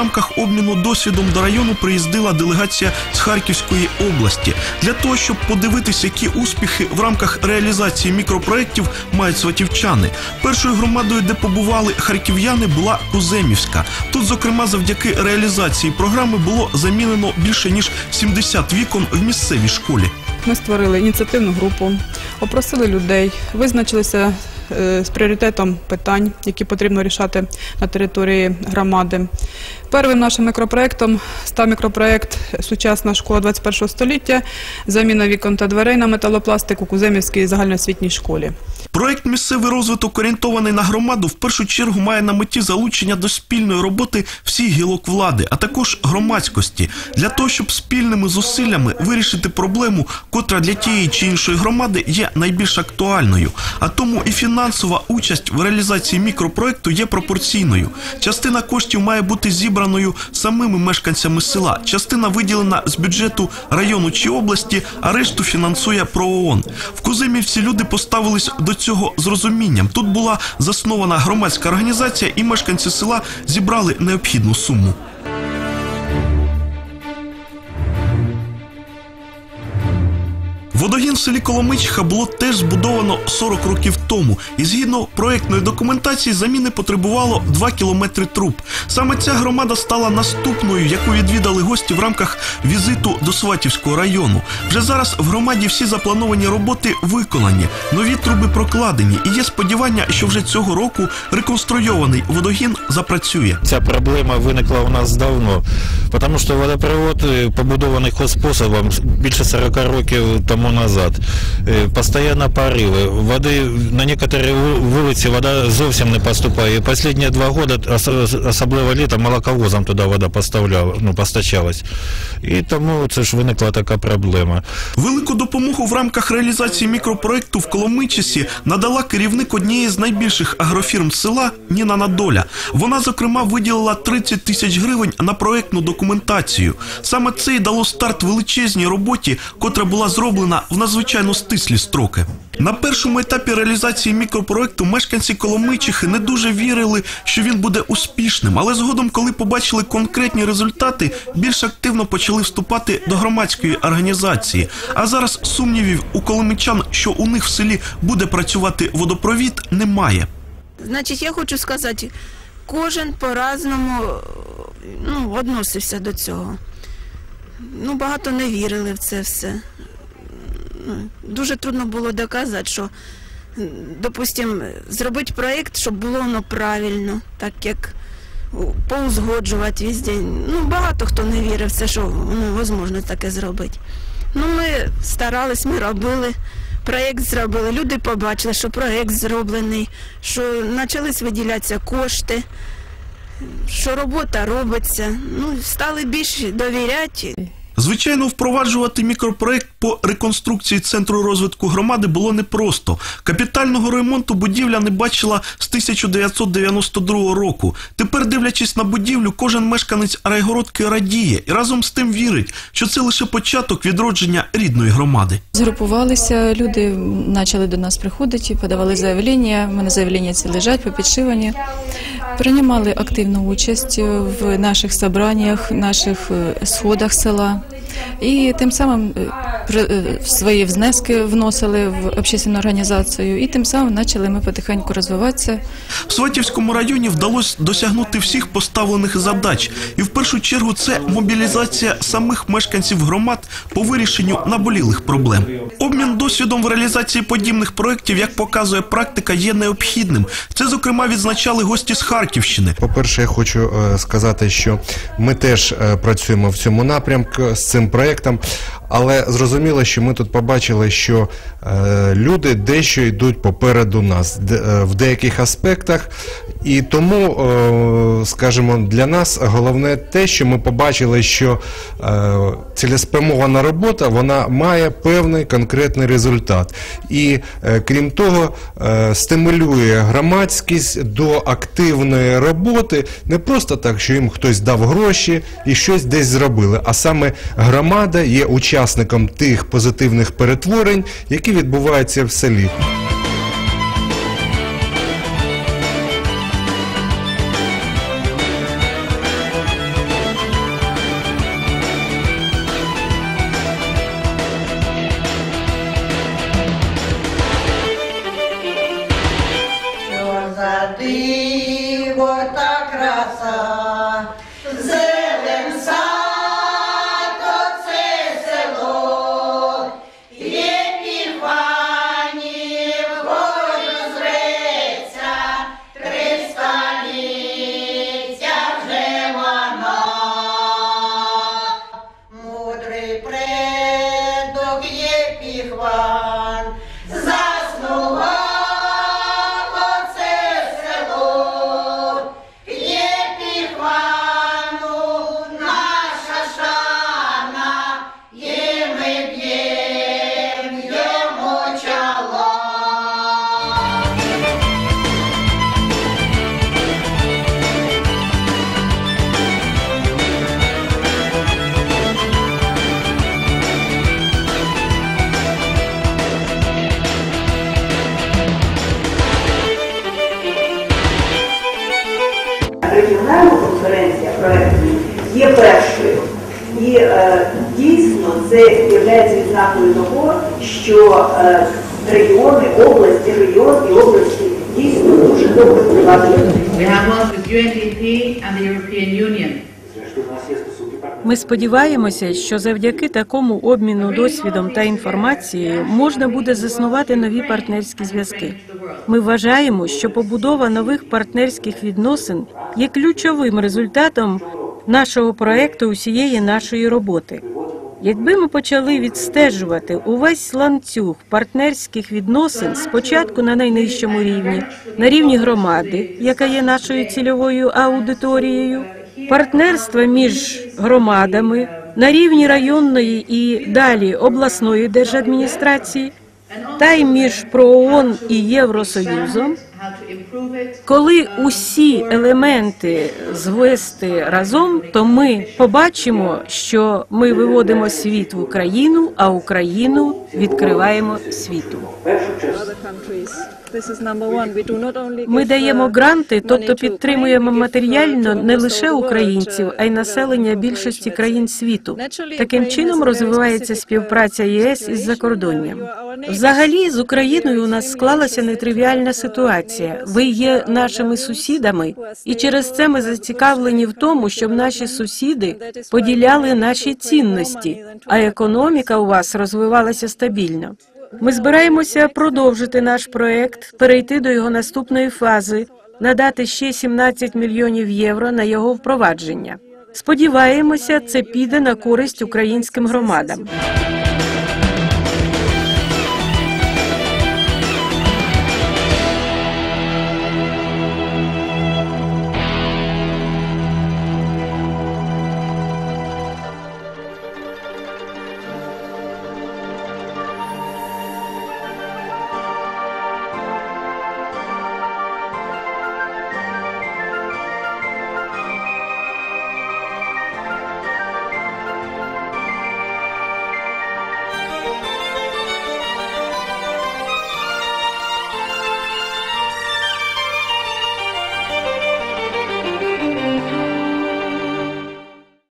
рамках обміну досвідом до району приїздила делегація з Харківської області для того, щоб подивитися, які успіхи в рамках реалізації мікропроєктів мають сватівчани. Першою громадою, де побували харків'яни, була Куземівська. Тут, зокрема, завдяки реалізації програми було замінено більше ніж 70 вікон в місцевій школі. Ми створили ініціативну групу, опросили людей, визначилися з пріоритетом питань, які потрібно рішати на території громади. Первим нашим мікропроєктом став мікропроєкт Сучасна школа 21 століття, заміна вікон та дверей на металопластик у Куземівській загальноосвітній школі. Проект місцевий розвиток орієнтований на громаду в першу чергу має на меті залучення до спільної роботи всіх гілок влади, а також громадськості, для того, щоб спільними зусиллями вирішити проблему, котра для тієї чи іншої громади є найбільш актуальною. А тому і фінансова участь в реалізації мікропроекту є пропорційною. Частина коштів має бути зібраною самими мешканцями села, частина виділена з бюджету району чи області, а решту фінансує ПРООН. В Кузимівці люди поставились до цього з розумінням. Тут була заснована громадська організація, і мешканці села зібрали необхідну суму. Водогін в селі Коломичиха було теж збудовано 40 років тому, і згідно проектної документації заміни потребувало 2 кілометри труб. Саме ця громада стала наступною, яку відвідали гості в рамках візиту до Сватівського району. Вже зараз в громаді всі заплановані роботи виконані, нові труби прокладені, і є сподівання, що вже цього року реконструйований водогін запрацює. Ця проблема виникла у нас давно, тому що водопровод е, побудований хозспособом більше 40 років тому назад. Е, Постійно пориви. Води на некоторі ву- вулиці вода зовсім не поступає. І Останні два роки, особливо літом, молоковозом туди вода поставляла, ну, постачалась. І тому це ж виникла така проблема. Велику допомогу в рамках реалізації мікропроекту в Коломийчисі надала керівник однієї з найбільших агрофірм села Ніна Надоля. Вона, зокрема, виділила 30 тисяч гривень на проектну документацію. Саме це й дало старт величезній роботі, котра була зроблена в надзвичайно стислі строки. На першому етапі реалізації мікропроекту мешканці Коломийчихи не дуже вірили, що він буде успішним, але згодом, коли побачили конкретні результати, більш активно почали вступати до громадської організації. А зараз сумнівів у коломичан, що у них в селі буде працювати водопровід, немає. Значить, я хочу сказати, кожен по-разному ну, відносився до цього. Ну, багато не вірили в це все. Дуже трудно було доказати, що, м, допустим, зробити проєкт, щоб було воно правильно, так як поузгоджувати везде. Ну, багато хто не вірив в це, що ну, можливо таке зробити. Ну, ми старались, ми робили. Проєкт зробили, люди побачили, що проєкт зроблений, що почались виділятися кошти, що робота робиться. Ну, стали більше довіряти. Звичайно, впроваджувати мікропроект по реконструкції центру розвитку громади було непросто. Капітального ремонту будівля не бачила з 1992 року. Тепер, дивлячись на будівлю, кожен мешканець Райгородки радіє і разом з тим вірить, що це лише початок відродження рідної громади. Згрупувалися люди, почали до нас приходити, подавали заявлення. У мене заявлення ці лежать по підшиванні. Приймали активну участь в наших собраннях, наших е, сходах села. І тим самим е, е, свої внески вносили в общественну організацію, і тим самим почали ми потихеньку розвиватися. В Сватівському районі вдалося досягнути всіх поставлених задач, і в першу чергу це мобілізація самих мешканців громад по вирішенню наболілих проблем. Обмін досвідом в реалізації подібних проєктів, як показує практика, є необхідним. Це зокрема відзначали гості з Харківщини. По-перше, я хочу е, сказати, що ми теж е, працюємо в цьому напрямку з цим проєктом, але зрозуміло, що ми тут побачили, що е, люди дещо йдуть попереду нас в деяких аспектах, і тому, е, скажімо, для нас головне те, що ми побачили, що е, цілеспрямована робота вона має певний конкретний результат. І е, крім того, стимулює громадськість до активної роботи не просто так, що їм хтось дав гроші і щось десь зробили, а саме громада є учасником тих позитивних перетворень, які відбуваються в селі. Живота краса. Дійсно це є відзнакою того, що е, регіони, області, регіон і області дійсно дуже добре впливають. Ми сподіваємося, що завдяки такому обміну досвідом та інформацією можна буде заснувати нові партнерські зв'язки. Ми вважаємо, що побудова нових партнерських відносин є ключовим результатом нашого проекту усієї нашої роботи. Якби ми почали відстежувати увесь ланцюг партнерських відносин спочатку на найнижчому рівні, на рівні громади, яка є нашою цільовою аудиторією, партнерства між громадами на рівні районної і далі обласної держадміністрації, та й між ПРООН і Євросоюзом, коли усі елементи звести разом, то ми побачимо, що ми виводимо світ в Україну, а Україну відкриваємо світу. Ми даємо гранти, тобто підтримуємо матеріально не лише українців, а й населення більшості країн світу. Таким чином розвивається співпраця ЄС із закордонням. Взагалі з Україною у нас склалася нетривіальна ситуація. Ви є нашими сусідами, і через це ми зацікавлені в тому, щоб наші сусіди поділяли наші цінності, а економіка у вас розвивалася стабільно. Ми збираємося продовжити наш проект, перейти до його наступної фази, надати ще 17 мільйонів євро на його впровадження. Сподіваємося, це піде на користь українським громадам.